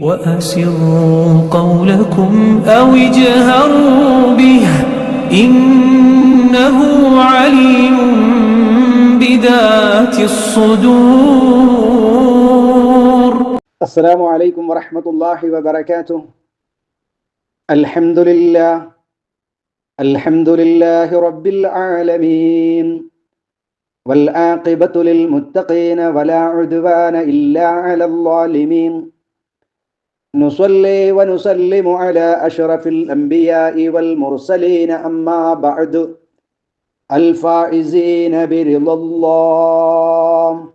وأسروا قولكم أو اجهروا به إنه عليم بذات الصدور. السلام عليكم ورحمة الله وبركاته. الحمد لله. الحمد لله رب العالمين. والعاقبة للمتقين ولا عدوان إلا على الظالمين. نصلي ونسلم على أشرف الأنبياء والمرسلين أما بعد. الفائزين برضا الله.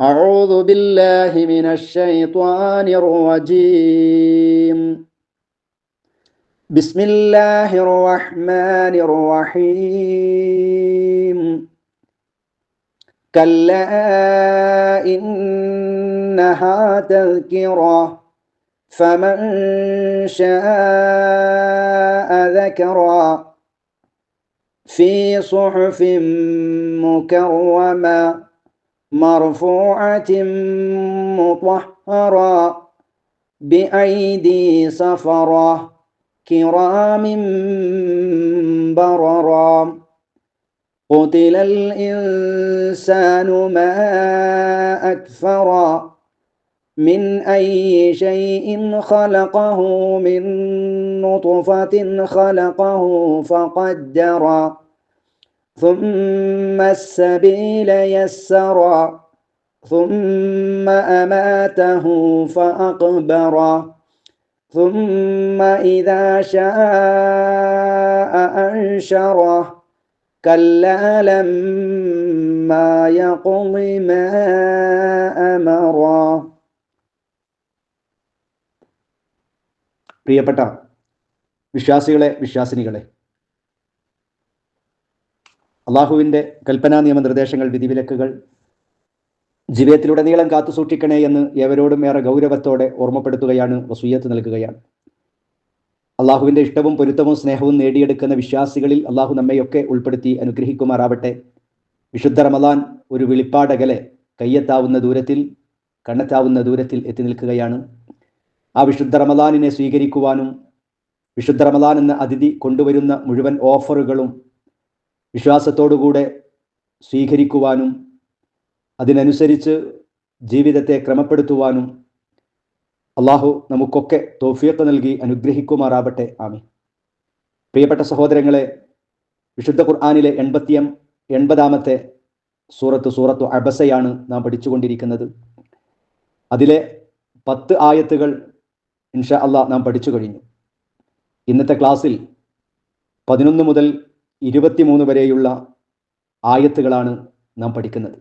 أعوذ بالله من الشيطان الرجيم. بسم الله الرحمن الرحيم. كلا إنها تذكرة فمن شاء ذكرا في صحف مكرمة مرفوعة مطهرة بأيدي سفرة كرام بررا قتل الإنسان ما أكفرا من أي شيء خلقه من نطفة خلقه فقدرا ثم السبيل يسرا ثم أماته فأقبرا ثم إذا شاء أنشره كلا لما يقض ما أمرا പ്രിയപ്പെട്ട വിശ്വാസികളെ വിശ്വാസിനികളെ അള്ളാഹുവിൻ്റെ കൽപ്പനാ നിയമ നിർദ്ദേശങ്ങൾ വിധിവിലക്കുകൾ ജീവിതത്തിലുടനീളം കാത്തു സൂക്ഷിക്കണേ എന്ന് ഏവരോടും ഏറെ ഗൗരവത്തോടെ ഓർമ്മപ്പെടുത്തുകയാണ് വസൂയത്ത് നൽകുകയാണ് അള്ളാഹുവിന്റെ ഇഷ്ടവും പൊരുത്തവും സ്നേഹവും നേടിയെടുക്കുന്ന വിശ്വാസികളിൽ അള്ളാഹു നമ്മയൊക്കെ ഉൾപ്പെടുത്തി അനുഗ്രഹിക്കുമാറാവട്ടെ. വിശുദ്ധ റമദാൻ ഒരു വിളിപ്പാടകലെ കയ്യെത്താവുന്ന ദൂരത്തിൽ കണ്ണെത്താവുന്ന ദൂരത്തിൽ എത്തി നിൽക്കുകയാണ്. ആ വിശുദ്ധ റമദാനിനെ സ്വീകരിക്കുവാനും വിശുദ്ധ റമദാൻ എന്ന അതിഥി കൊണ്ടുവരുന്ന മുഴുവൻ ഓഫറുകളും വിശ്വാസത്തോടുകൂടെ സ്വീകരിക്കുവാനും അതിനനുസരിച്ച് ജീവിതത്തെ ക്രമപ്പെടുത്തുവാനും അള്ളാഹു നമുക്കൊക്കെ തോഫിയത്ത് നൽകി അനുഗ്രഹിക്കുമാറാവട്ടെ. ആമി പ്രിയപ്പെട്ട സഹോദരങ്ങളെ വിശുദ്ധ ഖുർആാനിലെ എൺപത്തിയം എൺപതാമത്തെ സൂറത്ത് സൂറത്തു അബസയാണ് നാം പഠിച്ചുകൊണ്ടിരിക്കുന്നത്. അതിലെ പത്ത് ആയത്തുകൾ ഇൻഷാ അള്ളാഹ് നാം പഠിച്ചു കഴിഞ്ഞു. ഇന്നത്തെ ക്ലാസ്സിൽ പതിനൊന്ന് മുതൽ ഇരുപത്തിമൂന്ന് വരെയുള്ള ആയത്തുകളാണ് നാം പഠിക്കുന്നത്.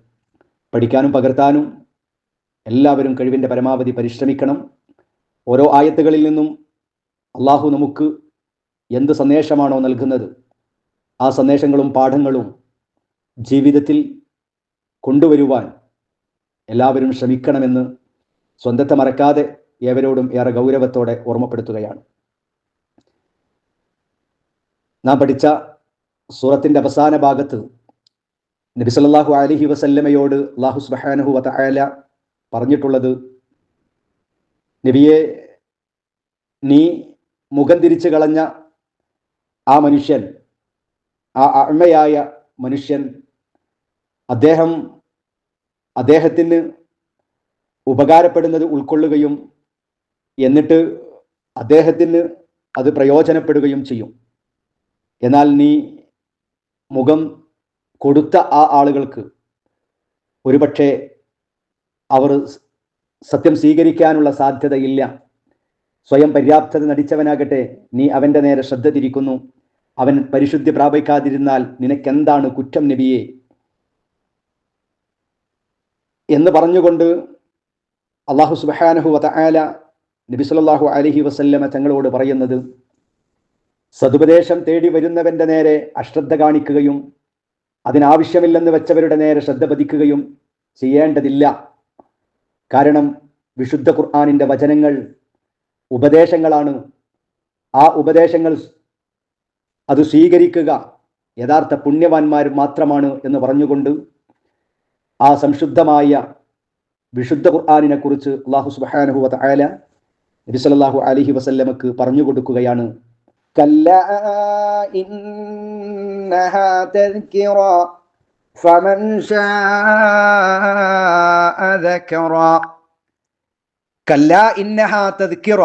പഠിക്കാനും പകർത്താനും എല്ലാവരും കഴിവിന്റെ പരമാവധി പരിശ്രമിക്കണം. ഓരോ ആയത്തുകളിൽ നിന്നും അള്ളാഹു നമുക്ക് എന്ത് സന്ദേശമാണോ നൽകുന്നത് ആ സന്ദേശങ്ങളും പാഠങ്ങളും ജീവിതത്തിൽ കൊണ്ടുവരുവാൻ എല്ലാവരും ശ്രമിക്കണമെന്ന് സ്വന്തത്തെ മറക്കാതെ ഏവരോടും ഏറെ ഗൗരവത്തോടെ ഓർമ്മപ്പെടുത്തുകയാണ്. നാം പഠിച്ച സൂറത്തിന്റെ അവസാന ഭാഗത്ത് നബി അലഹി വസല്ലമയോട് അള്ളാഹു സുബാനഹു വതആല പറഞ്ഞിട്ടുള്ളത് നബിയെ നീ മുഖം തിരിച്ചു കളഞ്ഞ ആ മനുഷ്യൻ ആ അമ്മയായ മനുഷ്യൻ അദ്ദേഹം അദ്ദേഹത്തിന് ഉപകാരപ്പെടുന്നത് ഉൾക്കൊള്ളുകയും എന്നിട്ട് അദ്ദേഹത്തിന് അത് പ്രയോജനപ്പെടുകയും ചെയ്യും. എന്നാൽ നീ മുഖം കൊടുത്ത ആ ആളുകൾക്ക് ഒരുപക്ഷെ അവർ സത്യം സ്വീകരിക്കാനുള്ള സാധ്യതയില്ല. സ്വയം പര്യാപ്തത നടിച്ചവനാകട്ടെ നീ അവന്റെ നേരെ ശ്രദ്ധ തിരിക്കുന്നു. അവൻ പരിശുദ്ധി പ്രാപിക്കാതിരുന്നാൽ നിനക്കെന്താണ് കുറ്റം നബിയെ? എന്ന് പറഞ്ഞുകൊണ്ട് അള്ളാഹു സുബാനഹു വതആല നബി സല്ലല്ലാഹു അലഹി വസല്ലമ തങ്ങളോട് പറയുന്നത് സതുപദേശം തേടി വരുന്നവന്റെ നേരെ അശ്രദ്ധ കാണിക്കുകയും അതിനാവശ്യമില്ലെന്ന് വെച്ചവരുടെ നേരെ ശ്രദ്ധ പതിക്കുകയും ചെയ്യേണ്ടതില്ല. കാരണം വിശുദ്ധ ഖുർആാനിന്റെ വചനങ്ങൾ ഉപദേശങ്ങളാണ്. ആ ഉപദേശങ്ങൾ അത് സ്വീകരിക്കുക യഥാർത്ഥ പുണ്യവാന്മാർ മാത്രമാണ് എന്ന് പറഞ്ഞുകൊണ്ട് ആ സംശുദ്ധമായ വിശുദ്ധ ഖുർആാനിനെ കുറിച്ച് അള്ളാഹു സുബാനഹു വല നബി സല്ലല്ലാഹു അലൈഹി വസല്ലമക്ക് പറഞ്ഞു കൊടുക്കുകയാണ്. കല്ലാ ഇന്നഹാ شاء ദക്കറ കല്ലാ ഇന്നഹാ തദ്കിറ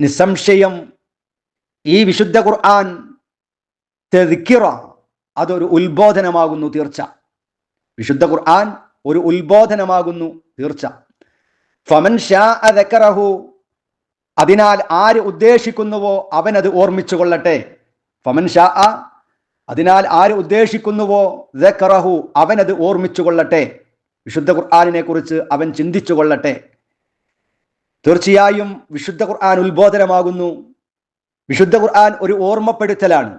നിസ്സംശയം. ഈ വിശുദ്ധ ഖുർആൻ തെദ്ക്കിറ. അതൊരു ഉത്ബോധനമാകുന്നു തീർച്ച. വിശുദ്ധ ഖുർആൻ ഒരു ഉത്ബോധനമാകുന്നു തീർച്ച. ഫമൻ ഷാ അദക്കറഹു അതിനാൽ ആര് ഉദ്ദേശിക്കുന്നുവോ അവൻ അത് ഓർമ്മിച്ചു കൊള്ളട്ടെ ഫമൻ ഷാ അതിനാൽ ആര് ഉദ്ദേശിക്കുന്നുവോ ദഹു അവനത് ഓർമ്മിച്ചു കൊള്ളട്ടെ വിശുദ്ധ ഖുർആാനിനെ കുറിച്ച് അവൻ ചിന്തിച്ചു കൊള്ളട്ടെ തീർച്ചയായും വിശുദ്ധ ഖുർആൻ ഉത്ബോധനമാകുന്നു. വിശുദ്ധ ഖുർആൻ ഒരു ഓർമ്മപ്പെടുത്തലാണ്.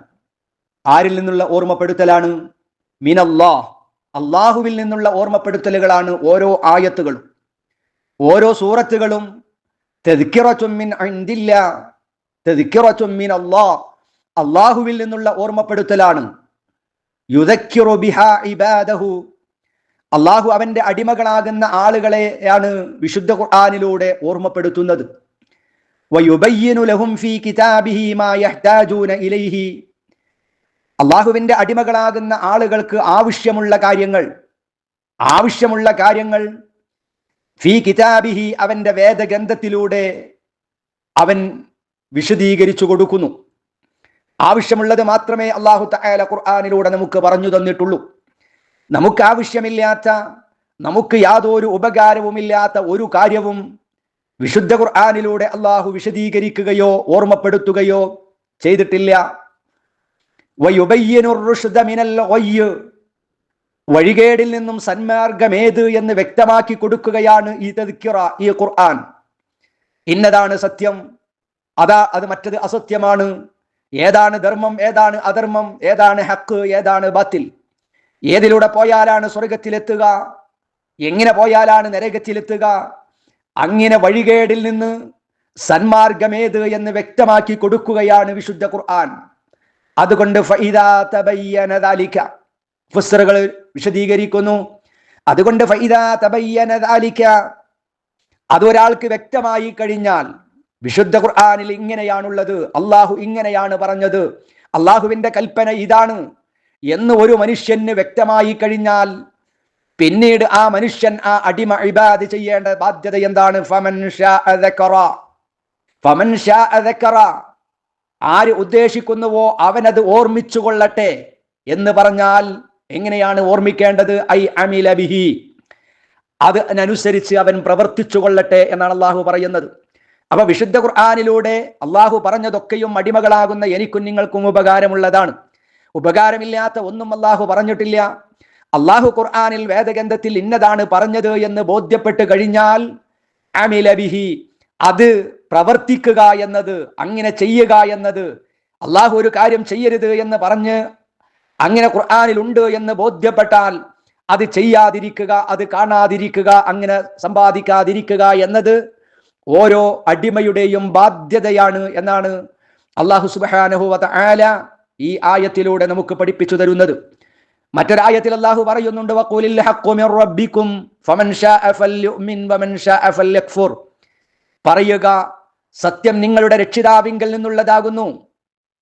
ആരിൽ നിന്നുള്ള ഓർമ്മപ്പെടുത്തലാണ്? മിനല്ലാ അള്ളാഹുവിൽ നിന്നുള്ള ഓർമ്മപ്പെടുത്തലുകളാണ് ഓരോ ആയത്തുകളും. ഓരോ സൂറത്തുകളും. തെതിക്കിറ ചൊമ്മിൻ അൻതില്ല തെതിക്കിറ ചൊമ്മിൻ അള്ളാ അള്ളാഹുവിൽ നിന്നുള്ള ഓർമ്മപ്പെടുത്തലാണ്. അള്ളാഹു അവന്റെ അടിമകളാകുന്ന ആളുകളെയാണ് വിശുദ്ധ ഖുർആാനിലൂടെ ഓർമ്മപ്പെടുത്തുന്നത്. അള്ളാഹുവിന്റെ അടിമകളാകുന്ന ആളുകൾക്ക് ആവശ്യമുള്ള കാര്യങ്ങൾ. ആവശ്യമുള്ള കാര്യങ്ങൾ ഫി കിതാബിഹി അവന്റെ വേദഗ്രന്ഥത്തിലൂടെ അവൻ വിശദീകരിച്ചു കൊടുക്കുന്നു. ആവശ്യമുള്ളത് മാത്രമേ അള്ളാഹു തആല ഖുർആാനിലൂടെ നമുക്ക് പറഞ്ഞു തന്നിട്ടുള്ളൂ. നമുക്ക് ആവശ്യമില്ലാത്ത നമുക്ക് യാതൊരു ഉപകാരവുമില്ലാത്ത ഒരു കാര്യവും വിശുദ്ധ ഖുർആാനിലൂടെ അള്ളാഹു വിശദീകരിക്കുകയോ ഓർമ്മപ്പെടുത്തുകയോ ചെയ്തിട്ടില്ല. വഴികേടിൽ നിന്നും സന്മാർഗമേത് എന്ന് വ്യക്തമാക്കി കൊടുക്കുകയാണ് ഈ തദ്ക്കിറ ഈ ഖുർആൻ. ഇന്നതാണ് സത്യം. അതാ അത് മറ്റത് അസത്യമാണ്. ഏതാണ് ധർമ്മം ഏതാണ് അധർമ്മം ഏതാണ് ഹക്ക് ഏതാണ് ബാത്തിൽ? ഏതിലൂടെ പോയാലാണ് സ്വർഗത്തിലെത്തുക? എങ്ങനെ പോയാലാണ് നരകത്തിലെത്തുക? അങ്ങനെ വഴികേടിൽ നിന്ന് സന്മാർഗമേത് എന്ന് വ്യക്തമാക്കി കൊടുക്കുകയാണ് വിശുദ്ധ ഖുർആൻ. അതുകൊണ്ട് ഫുസറുകൾ വിശദീകരിക്കുന്നു. അതുകൊണ്ട് അതൊരാൾക്ക് വ്യക്തമായി കഴിഞ്ഞാൽ വിശുദ്ധ ഖുർആാനിൽ ഇങ്ങനെയാണുള്ളത്. അള്ളാഹു ഇങ്ങനെയാണ് പറഞ്ഞത്. അള്ളാഹുവിന്റെ കൽപ്പന ഇതാണ്. എന്ന് ഒരു മനുഷ്യന് വ്യക്തമായി കഴിഞ്ഞാൽ പിന്നീട് ആ മനുഷ്യൻ ആ അടിമ ഇബാദ് ചെയ്യേണ്ട ബാധ്യത എന്താണ്? ഫമൻ ഫമൻ ആര് ഉദ്ദേശിക്കുന്നുവോ അവനത് ഓർമ്മിച്ചു കൊള്ളട്ടെ എന്ന് പറഞ്ഞാൽ എങ്ങനെയാണ് ഓർമ്മിക്കേണ്ടത്? ഐ അമിലബിഹി അത് അനുസരിച്ച് അവൻ പ്രവർത്തിച്ചു കൊള്ളട്ടെ എന്നാണ് അള്ളാഹു പറയുന്നത്. അപ്പൊ വിശുദ്ധ ഖുർആാനിലൂടെ അള്ളാഹു പറഞ്ഞതൊക്കെയും അടിമകളാകുന്ന എനിക്കും നിങ്ങൾക്കും ഉപകാരമുള്ളതാണ്. ഉപകാരമില്ലാത്ത ഒന്നും അള്ളാഹു പറഞ്ഞിട്ടില്ല. അള്ളാഹു ഖുർആാനിൽ വേദഗ്രന്ഥത്തിൽ ഇന്നതാണ് പറഞ്ഞത് എന്ന് ബോധ്യപ്പെട്ട് കഴിഞ്ഞാൽ അമിലബിഹി അത് പ്രവർത്തിക്കുക എന്നത് അങ്ങനെ ചെയ്യുക എന്നത് അള്ളാഹു ഒരു കാര്യം ചെയ്യരുത് എന്ന് പറഞ്ഞ് അങ്ങനെ ഖുർആാനിൽ ഉണ്ട് എന്ന് ബോധ്യപ്പെട്ടാൽ അത് ചെയ്യാതിരിക്കുക അത് കാണാതിരിക്കുക അങ്ങനെ സമ്പാദിക്കാതിരിക്കുക എന്നത് ഓരോ അടിമയുടെയും ബാധ്യതയാണ് എന്നാണ് അള്ളാഹു സുബാനഹുവത ആല ഈ ആയത്തിലൂടെ നമുക്ക് പഠിപ്പിച്ചു തരുന്നത്. മറ്റൊരായത്തിൽ അള്ളാഹു പറയുന്നുണ്ട് പറയുക സത്യം നിങ്ങളുടെ രക്ഷിതാവിങ്കിൽ നിന്നുള്ളതാകുന്നു.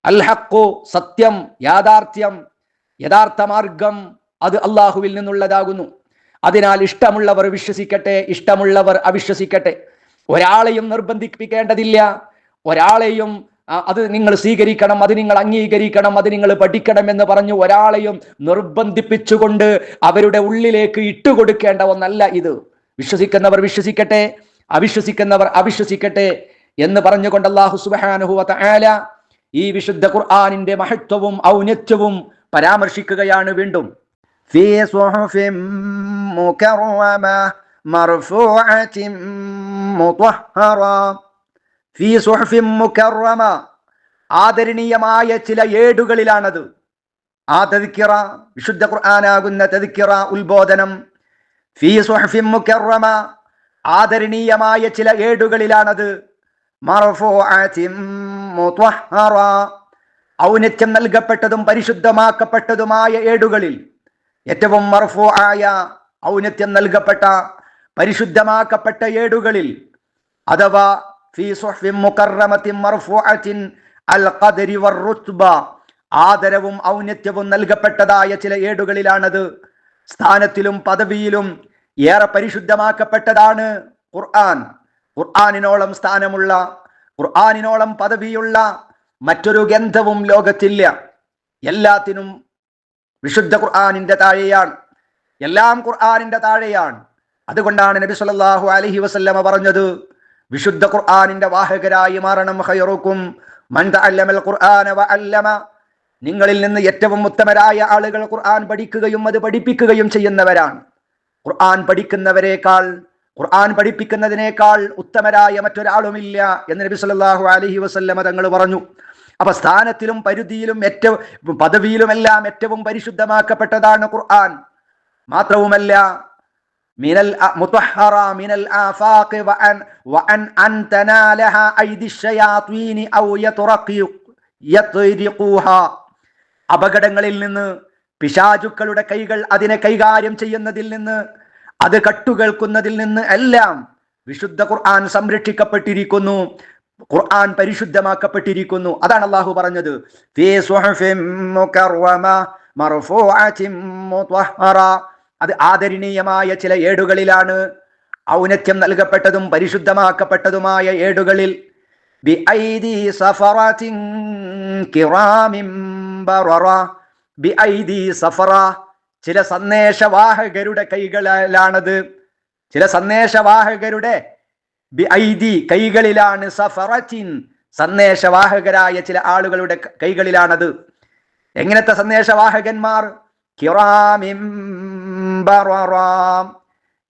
അൽഹക്കു സത്യം യാഥാർത്ഥ്യം യഥാർത്ഥ മാർഗം അത് അള്ളാഹുവിൽ നിന്നുള്ളതാകുന്നു. അതിനാൽ ഇഷ്ടമുള്ളവർ വിശ്വസിക്കട്ടെ ഇഷ്ടമുള്ളവർ അവിശ്വസിക്കട്ടെ. ഒരാളെയും നിർബന്ധിപ്പിക്കേണ്ടതില്ല. ഒരാളെയും അത് നിങ്ങൾ സ്വീകരിക്കണം അത് നിങ്ങൾ അംഗീകരിക്കണം അത് നിങ്ങൾ പഠിക്കണം എന്ന് പറഞ്ഞു ഒരാളെയും നിർബന്ധിപ്പിച്ചുകൊണ്ട് അവരുടെ ഉള്ളിലേക്ക് ഇട്ടുകൊടുക്കേണ്ട ഒന്നല്ല ഇത്. വിശ്വസിക്കുന്നവർ വിശ്വസിക്കട്ടെ അവിശ്വസിക്കുന്നവർ അവിശ്വസിക്കട്ടെ എന്ന് പറഞ്ഞുകൊണ്ട് അള്ളാഹു സുബാനുഹുവത്ത ആല ഈ വിശുദ്ധ ഖുർആാനിന്റെ മഹത്വവും ഔന്നത്യവും പരാമർശിക്കുകയാണ് വീണ്ടും. مرفوعة മുത്വഹറ ഫീ സുഹഫിൻ മുകറമ ആദരണീയമായ ചില ഏടുകളിലാണത്. ആ തെതിക്കിറ വിശുദ്ധ ഖുർആനാകുന്ന തെതിക്കിറ ഉത്ബോധനം. ഫീ സുഹഫിൻ മുകറമ ആദരണീയമായ ചില ഏടുകളിലാണത്. ഔന്നത്യം നൽകപ്പെട്ടതും പരിശുദ്ധമാക്കപ്പെട്ടതുമായ ഏടുകളിൽ ഏറ്റവും മർഫു ആയ ഔന്നത്യം നൽകപ്പെട്ട പരിശുദ്ധമാക്കപ്പെട്ട ഏടുകളിൽ അഥവാ ആദരവും ഔന്നത്യവും നൽകപ്പെട്ടതായ ചില ഏടുകളിലാണത്. സ്ഥാനത്തിലും പദവിയിലും ഏറെ പരിശുദ്ധമാക്കപ്പെട്ടതാണ് ഖുർആൻ. ഖുർആാനിനോളം സ്ഥാനമുള്ള ഖുർആാനിനോളം പദവിയുള്ള മറ്റൊരു ഗന്ധവും ലോകത്തില്ല. എല്ലാത്തിനും വിശുദ്ധ ഖുർആനിന്റെ താഴെയാണ്. എല്ലാം ഖുർആനിന്റെ താഴെയാണ്. അതുകൊണ്ടാണ് നബി സല്ലല്ലാഹു അലഹി വസല്ലമ പറഞ്ഞത് വിശുദ്ധ ഖുർആാനിന്റെ വാഹകരായി മാറണം ഹയറുക്കും നിങ്ങളിൽ നിന്ന് ഏറ്റവും ഉത്തമരായ ആളുകൾ ഖുർആൻ പഠിക്കുകയും അത് പഠിപ്പിക്കുകയും ചെയ്യുന്നവരാണ്. ഖുർആൻ പഠിക്കുന്നവരെക്കാൾ ഖുർആൻ പഠിപ്പിക്കുന്നതിനേക്കാൾ ഉത്തമരായ മറ്റൊരാളുമില്ല എന്ന് നബി സല്ലല്ലാഹു അലഹി വസല്ലമ തങ്ങൾ പറഞ്ഞു. അപ്പൊ സ്ഥാനത്തിലും പരിധിയിലും ഏറ്റവും പദവിയിലുമെല്ലാം ഏറ്റവും പരിശുദ്ധമാക്കപ്പെട്ടതാണ് ഖുർആൻ. മാത്രവുമല്ല മുത്തഹറ അൻ ഐദി ഔ അപകടങ്ങളിൽ നിന്ന് പിശാചുക്കളുടെ കൈകൾ അതിനെ കൈകാര്യം ചെയ്യുന്നതിൽ നിന്ന് അത് കട്ടുകേൾക്കുന്നതിൽ നിന്ന് എല്ലാം വിശുദ്ധ ഖുർആൻ സംരക്ഷിക്കപ്പെട്ടിരിക്കുന്നു ഖുർആൻ പരിശുദ്ധമാക്കപ്പെട്ടിരിക്കുന്നു. അതാണ് അള്ളാഹു പറഞ്ഞത്. ഫീ സുഹുഫിൻ മുകർവമ മർഫൂഅത്തിൻ അത് ആദരണീയമായ ചില ഏടുകളിലാണ് ഔന്നത്യം നൽകപ്പെട്ടതും പരിശുദ്ധമാക്കപ്പെട്ടതുമായ ഏടുകളിൽ ചില സന്ദേശവാഹകരുടെ കൈകളിലാണത് ചില സന്ദേശവാഹകരുടെ കൈകളിലാണ് സഫറത്തിൻ സന്ദേശവാഹകരായ ചില ആളുകളുടെ കൈകളിലാണത്. എങ്ങനത്തെ സന്ദേശവാഹകന്മാർ? കിറാമിൻ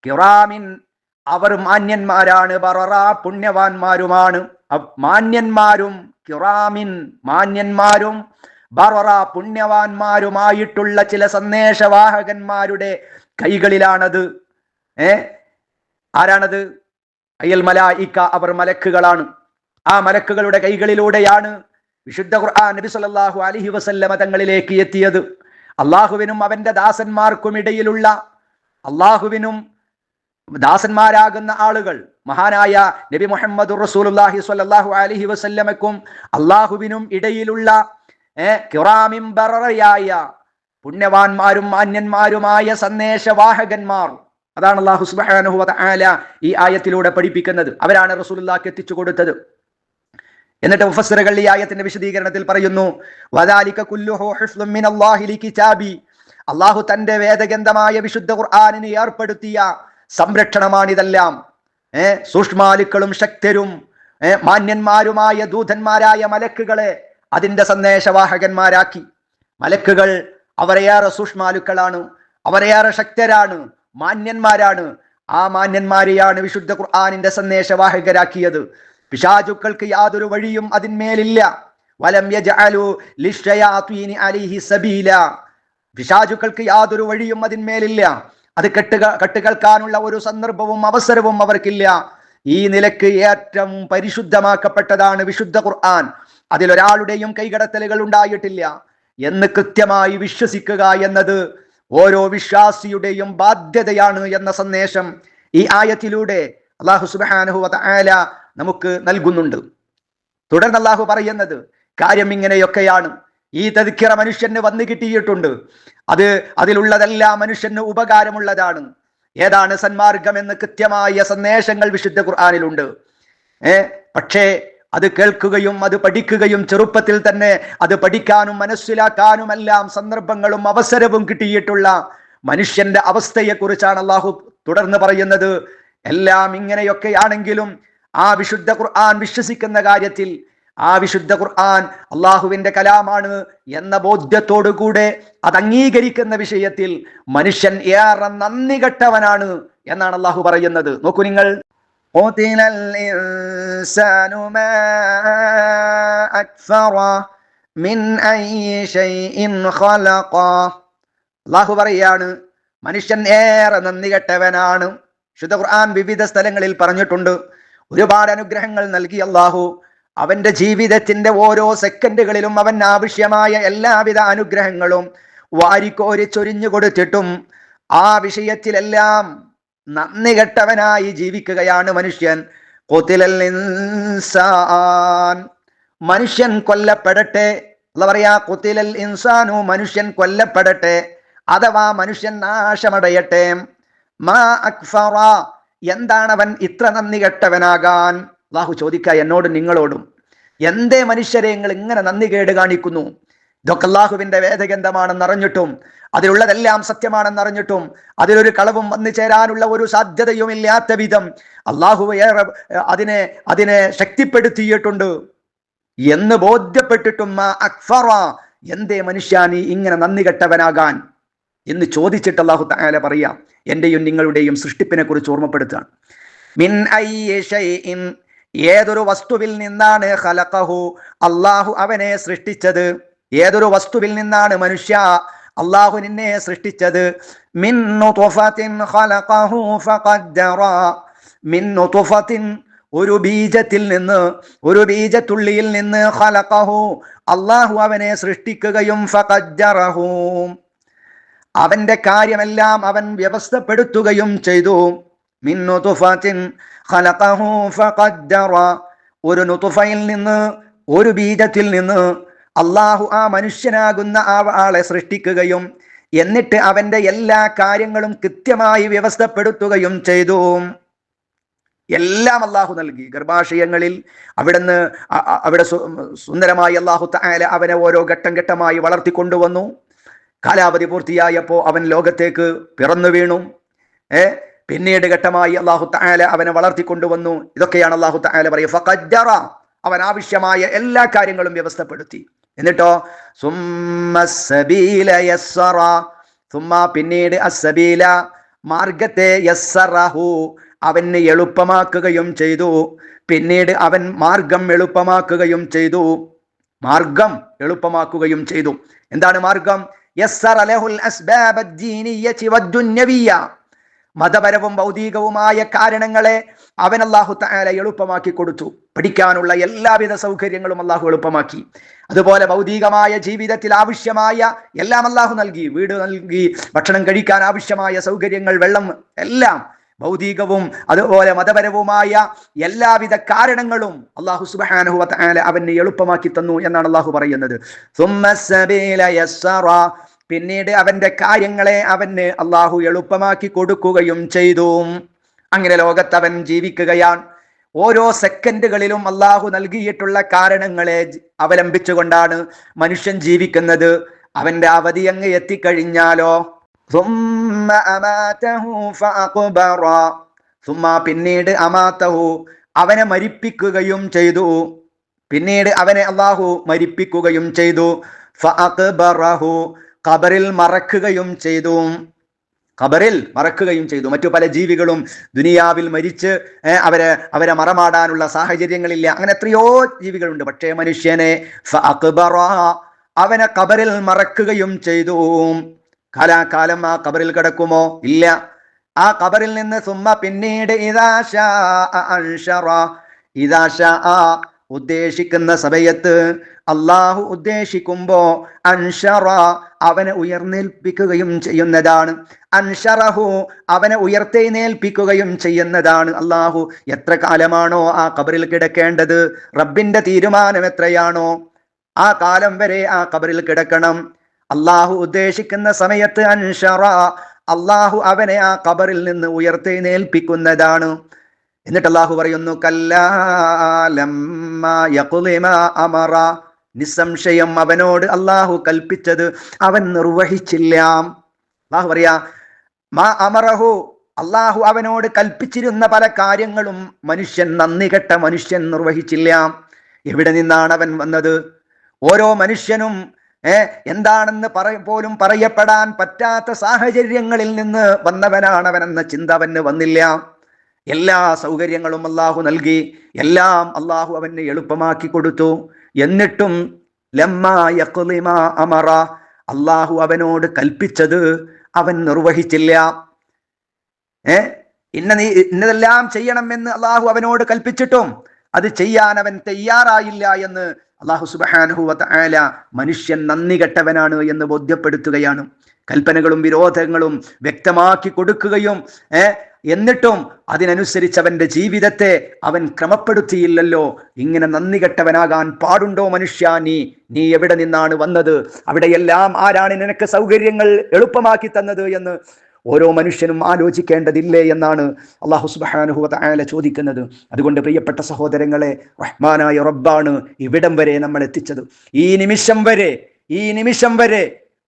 കിറാമിൻ അവർ മാന്യന്മാരാണ് ബററ പുണ്യവാന്മാരുമാണ്. മാന്യന്മാരും കിറാമിൻ മാന്യന്മാരും ബററ പുണ്യവാന്മാരുമായിട്ടുള്ള ചില സന്ദേശവാഹകന്മാരുടെ കൈകളിലാണത്. ഏ? ആരാണത്? അയ്യൽ മലായിക്ക അവർ മലക്കുകളാണ്. ആ മലക്കുകളുടെ കൈകളിലൂടെയാണ് വിശുദ്ധ ഖുർആൻ നബി സല്ലല്ലാഹു അലൈഹി വസല്ലമ തങ്ങളിലേക്ക് എത്തിയത്. അള്ളാഹുവിനും അവന്റെ ദാസന്മാർക്കും ഇടയിലുള്ള അള്ളാഹുവിനും ദാസന്മാരാകുന്ന ആളുകൾ മഹാനായ നബി മുഹമ്മദ് റസൂലുള്ളാഹി സ്വല്ലല്ലാഹു അലഹി വസല്ലമക്കും അള്ളാഹുവിനും ഇടയിലുള്ള ബററയായ പുണ്യവാന്മാരും മാന്യന്മാരുമായ സന്ദേശവാഹകന്മാർ. അതാണ് അള്ളാഹു സുബ്ഹാനഹു വ ഈ ആയത്തിലൂടെ പഠിപ്പിക്കുന്നത്. അവരാണ് റസൂലുല്ലാക്ക് എത്തിച്ചു കൊടുത്തത്. എന്നിട്ട് മുഫസ്സിറുകൾ ഈ ആയത്തിന്റെ വിശദീകരണത്തിൽ പറയുന്നു വദാലിക കുല്ലുഹു ഹിഫ്ളും മിനല്ലാഹി ലികിതാബി. അള്ളാഹു തന്റെ വേദഗ്രന്ഥമായ വിശുദ്ധ ഖുർആനിനെ ഏർപ്പെടുത്തിയ സംരക്ഷണമാണിതെല്ലാം. ഏ സൂക്ഷ്മാലുക്കളും ശക്തരും ഏ മാന്യന്മാരുമായ ദൂതന്മാരായ മലക്കുകളെ അതിന്റെ സന്ദേശവാഹകന്മാരാക്കി. മലക്കുകൾ അവരെയേറെ സൂക്ഷ്മാലുക്കളാണ് അവരെയേറെ ശക്തരാണ് മാന്യന്മാരാണ്. ആ മാന്യന്മാരെയാണ് വിശുദ്ധ ഖുർആനിന്റെ സന്ദേശവാഹകരാക്കിയത്. പിശാചുക്കൾക്ക് യാതൊരു വഴിയും അതിന്മേലില്ല. വലം അലൈഹി സബീല. പിശാചുക്കൾക്ക് യാതൊരു വഴിയും അതിന്മേലില്ല. അത് കെട്ടുക കെട്ടുകൾക്കാനുള്ള ഒരു സന്ദർഭവും അവസരവും അവർക്കില്ല. ഈ നിലയ്ക്ക് ഏറ്റവും പരിശുദ്ധമാക്കപ്പെട്ടതാണ് വിശുദ്ധ ഖുർആൻ. അതിലൊരാളുടെയും കൈകടത്തലുകൾ ഉണ്ടായിട്ടില്ല. എന്ന് കൃത്യമായി വിശ്വസിക്കുക എന്നത് ഓരോ വിശ്വാസിയുടെയും ബാധ്യതയാണ് എന്ന സന്ദേശം ഈ ആയത്തിലൂടെ അള്ളാഹു സുബ്ഹാനഹു വ തആല നമുക്ക് നൽകുന്നുണ്ട്. തുടർന്ന് അള്ളാഹു പറയുന്നത് കാര്യം ഇങ്ങനെയൊക്കെയാണ്. ഈ തതിക്കിറ മനുഷ്യന് വന്നു കിട്ടിയിട്ടുണ്ട്. അത് അതിലുള്ളതെല്ലാം മനുഷ്യന് ഉപകാരമുള്ളതാണ്. ഏതാണ് സന്മാർഗം എന്ന് കൃത്യമായ സന്ദേശങ്ങൾ വിശുദ്ധ ഖുർആാനിലുണ്ട്. ഏ പക്ഷേ അത് കേൾക്കുകയും അത് പഠിക്കുകയും ചെറുപ്പത്തിൽ തന്നെ അത് പഠിക്കാനും മനസ്സിലാക്കാനും എല്ലാം സന്ദർഭങ്ങളും അവസരവും കിട്ടിയിട്ടുള്ള മനുഷ്യന്റെ അവസ്ഥയെക്കുറിച്ചാണ് അള്ളാഹു തുടർന്ന് പറയുന്നത്. എല്ലാം ഇങ്ങനെയൊക്കെയാണെങ്കിലും ആ വിശുദ്ധ ഖുർആൻ വിശ്വസിക്കുന്ന കാര്യത്തിൽ ആ വിശുദ്ധ ഖുർആൻ അള്ളാഹുവിന്റെ കലാമാണ് എന്ന ബോധ്യത്തോടുകൂടെ അത് അംഗീകരിക്കുന്ന വിഷയത്തിൽ മനുഷ്യൻ ഏറെ നന്ദി കെട്ടവനാണ് എന്നാണ് അള്ളാഹു പറയുന്നത്. നോക്കൂ നിങ്ങൾ. അള്ളാഹു പറയാണ് മനുഷ്യൻ ഏറെ നന്ദി കെട്ടവനാണ് ശുദ്ധ ഖുർആൻ വിവിധ സ്ഥലങ്ങളിൽ പറഞ്ഞിട്ടുണ്ട്. ഒരുപാട് അനുഗ്രഹങ്ങൾ നൽകി അള്ളാഹു അവന്റെ ജീവിതത്തിന്റെ ഓരോ സെക്കൻഡുകളിലും അവൻ ആവശ്യമായ എല്ലാവിധ അനുഗ്രഹങ്ങളും വാരിക്കോരി ചൊരിഞ്ഞു കൊടുത്തിട്ടും ആ വിഷയത്തിലെല്ലാം നന്ദി കെട്ടവനായി ജീവിക്കുകയാണ് മനുഷ്യൻ. കൊത്തിലൽ ഇൻസാൻ മനുഷ്യൻ കൊല്ലപ്പെടട്ടെ. അല്ല പറയാ കൊത്തിലൽ ഇൻസാനു മനുഷ്യൻ കൊല്ലപ്പെടട്ടെ. അഥവാ മനുഷ്യൻ നാശമടയട്ടെ. മാ അക്ഫറ. എന്താണ് അവൻ ഇത്ര നന്ദി കെട്ടവനാകാൻ? അള്ളാഹു ചോദിക്ക എന്നോടും നിങ്ങളോടും. എന്തേ മനുഷ്യരെ നിങ്ങൾ ഇങ്ങനെ നന്ദി കേട് കാണിക്കുന്നു? ഇതൊക്കെ അള്ളാഹുവിന്റെ വേദഗന്ധമാണെന്ന് അറിഞ്ഞിട്ടും അതിലുള്ളതെല്ലാം സത്യമാണെന്ന് അറിഞ്ഞിട്ടും അതിലൊരു കളവും വന്നു ചേരാനുള്ള ഒരു സാധ്യതയും ഇല്ലാത്ത വിധം അള്ളാഹു ഏറെ അതിനെ അതിനെ ശക്തിപ്പെടുത്തിയിട്ടുണ്ട്. എന്ന് ബോധ്യപ്പെട്ടിട്ടും എന്തേ മനുഷ്യാനി ഇങ്ങനെ നന്ദി കെട്ടവനാകാൻ? എന്ന് ചോദിച്ചിട്ട് അള്ളാഹു താല പറയാം എന്റെയും നിങ്ങളുടെയും സൃഷ്ടിപ്പിനെ കുറിച്ച് ഓർമ്മപ്പെടുത്തുകയാണ് മിൻ ഏതൊരു വസ്തുവിൽ നിന്നാണ് ഖലഖഹു അള്ളാഹു അവനെ സൃഷ്ടിച്ചത്? ഏതൊരു വസ്തുവിൽ നിന്നാണ് മനുഷ്യ അള്ളാഹു നിന്നെ സൃഷ്ടിച്ചത്? മിൻ മിൻ ഒരു ബീജത്തിൽ നിന്ന് ഒരു ബീജത്തുള്ളിയിൽ നിന്ന് അള്ളാഹു അവനെ സൃഷ്ടിക്കുകയും അവന്റെ കാര്യമെല്ലാം അവൻ വ്യവസ്ഥപ്പെടുത്തുകയും ചെയ്തു. മിന്നു ഒരു നുതുഫയിൽ നിന്ന് ഒരു ബീജത്തിൽ നിന്ന് അള്ളാഹു ആ മനുഷ്യനാകുന്ന ആ ആളെ സൃഷ്ടിക്കുകയും എന്നിട്ട് അവന്റെ എല്ലാ കാര്യങ്ങളും കൃത്യമായി വ്യവസ്ഥപ്പെടുത്തുകയും ചെയ്തു. എല്ലാം അള്ളാഹു നൽകി. ഗർഭാശയങ്ങളിൽ അവിടുന്ന് അവിടെ സുന്ദരമായി അള്ളാഹു തആല അവനെ ഓരോ ഘട്ടം ഘട്ടമായി വളർത്തിക്കൊണ്ടുവന്നു. കാലാവധി പൂർത്തിയായപ്പോൾ അവൻ ലോകത്തേക്ക് പിറന്നു വീണു. ഏ പിന്നീട് ഘട്ടമായി അള്ളാഹു തആല അവനെ വളർത്തിക്കൊണ്ടുവന്നു. ഇതൊക്കെയാണ് അള്ളാഹു തആല പറയുക അവൻ ആവശ്യമായ എല്ലാ കാര്യങ്ങളും വ്യവസ്ഥപ്പെടുത്തി. എന്നിട്ടോ? പിന്നീട് അസബീല മാർഗത്തെ അവന് എളുപ്പമാക്കുകയും ചെയ്തു. പിന്നീട് അവൻ മാർഗം എളുപ്പമാക്കുകയും ചെയ്തു. മാർഗം എളുപ്പമാക്കുകയും ചെയ്തു. എന്താണ് മാർഗം? മതപരവും ഭൗതികവുമായ കാരണങ്ങളെ അവൻ അള്ളാഹു തആല എളുപ്പമാക്കി കൊടുത്തു. പഠിക്കാനുള്ള എല്ലാവിധ സൗകര്യങ്ങളും അള്ളാഹു എളുപ്പമാക്കി. അതുപോലെ ഭൗതികമായ ജീവിതത്തിൽ ആവശ്യമായ എല്ലാം അള്ളാഹു നൽകി. വീട് നൽകി ഭക്ഷണം കഴിക്കാൻ ആവശ്യമായ സൗകര്യങ്ങൾ വെള്ളം എല്ലാം ഭൗതികവും അതുപോലെ മതപരവുമായ എല്ലാവിധ കാരണങ്ങളും അള്ളാഹു വതആല അവന് എളുപ്പമാക്കി തന്നു എന്നാണ് അള്ളാഹു പറയുന്നത്. പിന്നീട് അവന്റെ കാര്യങ്ങളെ അവന് അള്ളാഹു എളുപ്പമാക്കി കൊടുക്കുകയും ചെയ്തു. അങ്ങനെ ലോകത്ത് അവൻ ജീവിക്കുകയാണ്. ഓരോ സെക്കൻഡുകളിലും അള്ളാഹു നൽകിയിട്ടുള്ള കാരണങ്ങളെ അവലംബിച്ചുകൊണ്ടാണ് മനുഷ്യൻ ജീവിക്കുന്നത്. അവന്റെ അവധി അങ്ങ് എത്തിക്കഴിഞ്ഞാലോ? ثم أماته فأقبر ثم പിന്നീട് അമാത്തഹു അവനെ മരിപ്പിക്കുകയും ചെയ്തു പിന്നീട് അവനെ അള്ളാഹു മരിപ്പിക്കുകയും ചെയ്തു ഫഅഖ്ബറഹു ഖബറിൽ മറക്കുകയും ചെയ്തു ഖബറിൽ മറക്കുകയും ചെയ്തു മറ്റു പല ജീവികളും ദുനിയാവിൽ മരിച്ച് ഏ, അവരെ അവരെ മറമാടാനുള്ള സാഹചര്യങ്ങളില്ല അങ്ങനെ എത്രയോ ജീവികളുണ്ട് പക്ഷേ മനുഷ്യനെ ഫഅഖ്ബറ, അവനെ ഖബറിൽ മറക്കുകയും ചെയ്തു കാലാകാലം ആ കബറിൽ കിടക്കുമോ? ഇല്ല. ആ കബറിൽ നിന്ന് സുമ്മ പിന്നീട് ഇതാശ. ഇദാ ഉദ്ദേശിക്കുന്ന സമയത്ത് അള്ളാഹു ഉദ്ദേശിക്കുമ്പോ അൻഷറ അവനെ ഉയർന്നേൽപ്പിക്കുകയും ചെയ്യുന്നതാണ്. അൻഷറഹു അവനെ ഉയർത്തെഴുന്നേൽപ്പിക്കുകയും ചെയ്യുന്നതാണ്. അള്ളാഹു എത്ര കാലമാണോ ആ കബറിൽ കിടക്കേണ്ടത്? റബ്ബിന്റെ തീരുമാനം എത്രയാണോ? ആ കാലം വരെ ആ കബറിൽ കിടക്കണം. അള്ളാഹു ഉദ്ദേശിക്കുന്ന സമയത്ത് അൻഷറ അള്ളാഹു അവനെ ആ കബറിൽ നിന്ന് ഉയർത്തെഴുന്നേൽപ്പിക്കുന്നതാണ്. എന്നിട്ട് അള്ളാഹു പറയുന്നു അമറ. നിസ്സംശയം അവനോട് അള്ളാഹു കൽപ്പിച്ചത് അവൻ നിർവഹിച്ചില്ല. അള്ളാഹു പറയാ മാ അമറഹു. അള്ളാഹു അവനോട് കൽപ്പിച്ചിരുന്ന പല കാര്യങ്ങളും മനുഷ്യൻ നന്ദി കെട്ട മനുഷ്യൻ നിർവഹിച്ചില്ല. എവിടെ നിന്നാണ് അവൻ വന്നത്? ഓരോ മനുഷ്യനും ഏ എന്താണെന്ന് പറ പോലും പറയപ്പെടാൻ പറ്റാത്ത സാഹചര്യങ്ങളിൽ നിന്ന് വന്നവനാണ് അവൻ എന്ന ചിന്ത അവന് വന്നില്ല. എല്ലാ സൗകര്യങ്ങളും അള്ളാഹു നൽകി എല്ലാം അള്ളാഹു അവന് എളുപ്പമാക്കി കൊടുത്തു. എന്നിട്ടും ലമ്മ അമറ അള്ളാഹു അവനോട് കൽപ്പിച്ചത് അവൻ നിർവഹിച്ചില്ല. ഏ ഇന്ന നീ ഇന്നതെല്ലാം ചെയ്യണമെന്ന് അള്ളാഹു അവനോട് കൽപ്പിച്ചിട്ടും അത് ചെയ്യാൻ അവൻ തയ്യാറായില്ല എന്ന് അള്ളാഹു സുബാനുഹുവത്ത ആല മനുഷ്യൻ നന്ദി കെട്ടവനാണ് എന്ന് ബോധ്യപ്പെടുത്തുകയാണ്. കൽപ്പനകളും വിരോധങ്ങളും വ്യക്തമാക്കി കൊടുക്കുകയും എന്നിട്ടും അതിനനുസരിച്ച് അവന്റെ ജീവിതത്തെ അവൻ ക്രമപ്പെടുത്തിയില്ലല്ലോ. ഇങ്ങനെ നന്ദി കെട്ടവനാകാൻ പാടുണ്ടോ മനുഷ്യ? നീ നീ എവിടെ നിന്നാണ് വന്നത്? അവിടെയെല്ലാം ആരാണ് നിനക്ക് സൗകര്യങ്ങൾ എളുപ്പമാക്കി തന്നത് എന്ന് ഓരോ മനുഷ്യനും ആലോചിക്കേണ്ടതില്ലേ എന്നാണ് അള്ളാഹു സുബാനുഹുവ ആല ചോദിക്കുന്നത്. അതുകൊണ്ട് പ്രിയപ്പെട്ട സഹോദരങ്ങളെ റഹ്മാനായ റബ്ബാണ് ഇവിടം വരെ നമ്മൾ എത്തിച്ചത്. ഈ നിമിഷം വരെ ഈ നിമിഷം വരെ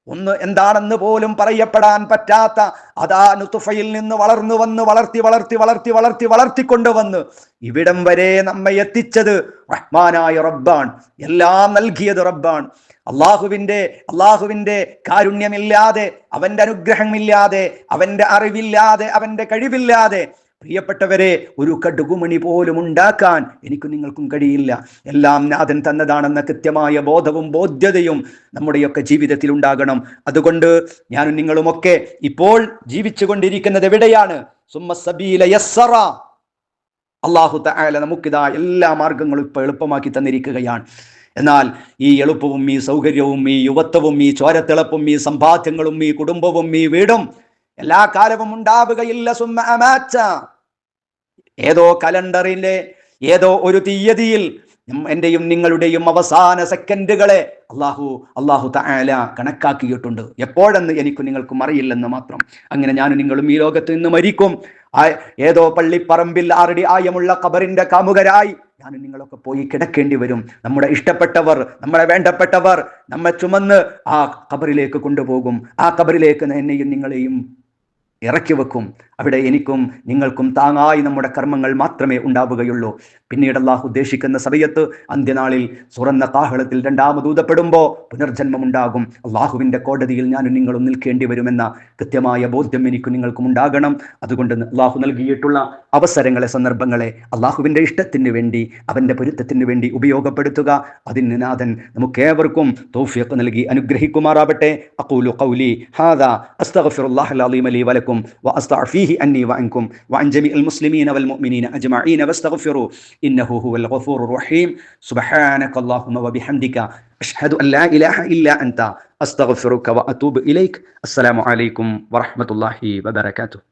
ഒന്ന് എന്താണെന്ന് പോലും പറയപ്പെടാൻ പറ്റാത്ത അതാ നുത്തുഫയിൽ നിന്ന് വളർന്നു വന്ന് വളർത്തി വളർത്തി വളർത്തി വളർത്തി വളർത്തിക്കൊണ്ടുവന്ന് ഇവിടം വരെ നമ്മെ എത്തിച്ചത് റഹ്മാനായ റബ്ബാണ്. എല്ലാം നൽകിയത് റബ്ബാൻ അള്ളാഹുവിന്റെ അള്ളാഹുവിന്റെ കാരുണ്യമില്ലാതെ അവന്റെ അനുഗ്രഹമില്ലാതെ അവന്റെ അറിവില്ലാതെ അവന്റെ കഴിവില്ലാതെ. പ്രിയപ്പെട്ടവരെ ഒരു കടുകുമണി പോലും ഉണ്ടാക്കാൻ എനിക്ക് നിങ്ങൾക്കും കഴിയില്ല. എല്ലാം നാഥൻ തന്നതാണെന്ന കൃത്യമായ ബോധവും ബോധ്യതയും നമ്മുടെയൊക്കെ ജീവിതത്തിൽ ഉണ്ടാകണം. അതുകൊണ്ട് ഞാനും നിങ്ങളുമൊക്കെ ഇപ്പോൾ ജീവിച്ചു കൊണ്ടിരിക്കുന്നത് എവിടെയാണ് അള്ളാഹു നമുക്കിതാ എല്ലാ മാർഗങ്ങളും ഇപ്പൊ എളുപ്പമാക്കി തന്നിരിക്കുകയാണ്. എന്നാൽ ഈ എളുപ്പവും ഈ സൗകര്യവും ഈ യുവത്വവും ഈ ചോരത്തിളപ്പും ഈ സമ്പാദ്യങ്ങളും ഈ കുടുംബവും ഈ വീടും എല്ലാ കാലവും ഉണ്ടാവുകയില്ല. സുമ്മ അമാച്ച ഏതോ കലണ്ടറിലെ ഏതോ ഒരു തീയതിയിൽ എന്റെയും നിങ്ങളുടെയും അവസാന സെക്കൻഡുകളെ അള്ളാഹു അള്ളാഹു താല കണക്കാക്കിയിട്ടുണ്ട്. എപ്പോഴെന്ന് എനിക്ക് നിങ്ങൾക്കും അറിയില്ലെന്ന് മാത്രം. അങ്ങനെ ഞാനും നിങ്ങളും ഈ ലോകത്ത് നിന്ന് മരിക്കും. ഏതോ പള്ളിപ്പറമ്പിൽ ആറടി ആയമുള്ള കബറിന്റെ കാമുകരായി ഞാനും നിങ്ങളൊക്കെ പോയി കിടക്കേണ്ടി വരും. നമ്മുടെ ഇഷ്ടപ്പെട്ടവർ നമ്മളെ വേണ്ടപ്പെട്ടവർ നമ്മെ ചുമന്ന് ആ കബറിലേക്ക് കൊണ്ടുപോകും. ആ കബറിലേക്ക് എന്നെയും നിങ്ങളെയും ഇറക്കി വെക്കും. അവിടെ എനിക്കും നിങ്ങൾക്കും താങ്ങായി നമ്മുടെ കർമ്മങ്ങൾ മാത്രമേ ഉണ്ടാവുകയുള്ളൂ. പിന്നീട് അള്ളാഹു ഉദ്ദേശിക്കുന്ന സമയത്ത് അന്ത്യനാളിൽ സുറന്ന കാഹളത്തിൽ രണ്ടാമത് ഊതപ്പെടുമ്പോൾ പുനർജന്മമുണ്ടാകും. അള്ളാഹുവിന്റെ കോടതിയിൽ ഞാനും നിങ്ങളും നിൽക്കേണ്ടി വരുമെന്ന കൃത്യമായ ബോധ്യം എനിക്കും നിങ്ങൾക്കും ഉണ്ടാകണം. അതുകൊണ്ട് അള്ളാഹു നൽകിയിട്ടുള്ള അവസരങ്ങളെ സന്ദർഭങ്ങളെ അള്ളാഹുവിന്റെ ഇഷ്ടത്തിന് വേണ്ടി അവന്റെ പൊരുത്തത്തിന് വേണ്ടി ഉപയോഗപ്പെടുത്തുക. അതിന് നാഥൻ നമുക്കേവർക്കും തോഫിയൊക്കെ നൽകി അനുഗ്രഹിക്കുമാറാവട്ടെ. അഖൂലു ഖൗലി ഹാദാ അസ്തഗ്ഫിറുല്ലാഹൽ അലീം വലക്കും വഅസ്തഗ്ഫീഹി അന്നി വഅൻകും വഅൻ ജമീഇൽ മുസ്ലിമീന വൽ മുഅ്മിനീന അജ്മഈന വസ്തഗ്ഫിറു ഇന്നഹു ഹുവൽ ഗഫൂറുർ റഹീം സുബ്ഹാനക അല്ലാഹുമ്മ വബിഹംദിക അഷ്ഹദു അൻ ലാ ഇലാഹ ഇല്ലാ അൻത അസ്തഗ്ഫിറുക വഅതൂബു ഇലൈക് അസ്സലാമു അലൈക്കും വറഹ്മത്തുള്ളാഹി വബറകാതുഹു